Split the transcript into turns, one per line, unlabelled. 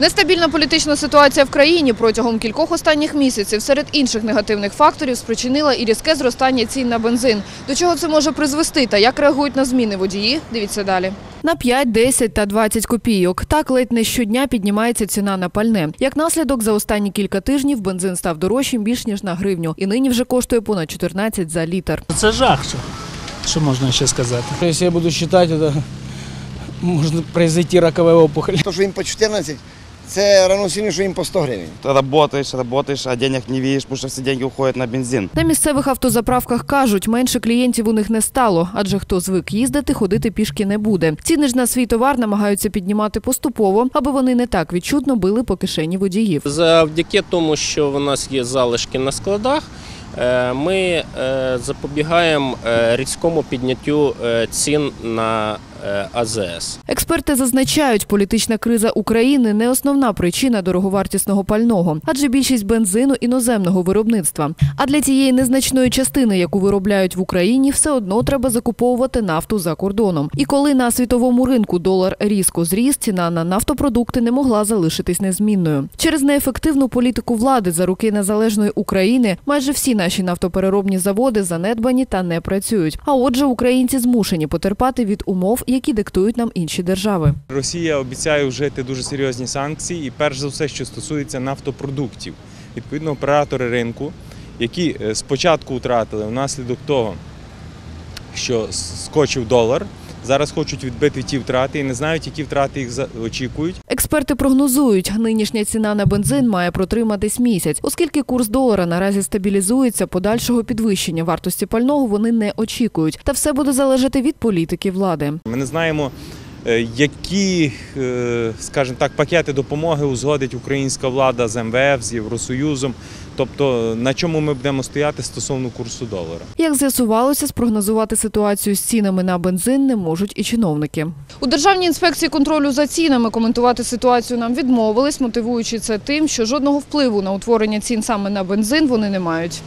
Нестабільна політична ситуація в країні протягом кількох останніх місяців серед інших негативних факторів спричинила і різке зростання цін на бензин. До чого це може призвести та як реагують на зміни водії? Дивіться далі. На 5, 10 та 20 копійок. Так ледь не щодня піднімається ціна на пальне. Як наслідок, за останні кілька тижнів бензин став дорожчим більш ніж на гривню. І нині вже коштує понад 14 за літр.
Це жах. Що, що можна ще сказати?
Если я буду считать, это может произойти роковая опухоль.
То, що їм по 14, це равносильно, що їм по 100 гривень.
Ты работаешь, работаешь, а денег не видишь, потому что все деньги уходят на бензин.
На місцевих автозаправках кажуть, менше клієнтів у них не стало, адже хто звик їздити, ходити пішки не буде. Ціни ж на свій товар намагаються піднімати поступово, аби вони не так відчутно били по кишені водіїв.
Завдяки тому, що в нас є залишки на складах, е, ми е, запобігаємо е, різкому підняттю цін на АЗС.
Експерти зазначають, політична криза України не основна причина дороговартісного пального, адже більшість бензину іноземного виробництва. А для тієї незначної частини, яку виробляють в Україні, все одно треба закуповувати нафту за кордоном. І коли на світовому ринку долар різко зріс, ціна на нафтопродукти не могла залишитись незмінною. Через неефективну політику влади за руки незалежної України майже всі наші нафтопереробні заводи занедбані та не працюють. А отже, українці змушені потерпати від умов, які диктують нам інші держави.
Росія обіцяє вжити дуже серйозні санкції, і перш за все, що стосується нафтопродуктів. Відповідно, оператори ринку, які е, спочатку втратили внаслідок того, що скочив долар, зараз хочуть відбити ті втрати і не знають, які втрати їх очікують.
Експерти прогнозують, нинішня ціна на бензин має протриматись місяць, оскільки курс долара наразі стабілізується, подальшого підвищення вартості пального вони не очікують. Та все буде залежати від політики влади.
Ми не знаємо, які, е, скажімо так, пакети допомоги узгодить українська влада з МВФ, з Євросоюзом. Тобто на чому ми будемо стояти стосовно курсу долара.
Як з'ясувалося, спрогнозувати ситуацію з цінами на бензин не можуть і чиновники. У Державній інспекції контролю за цінами коментувати ситуацію нам відмовились, мотивуючи це тим, що жодного впливу на утворення цін саме на бензин вони не мають.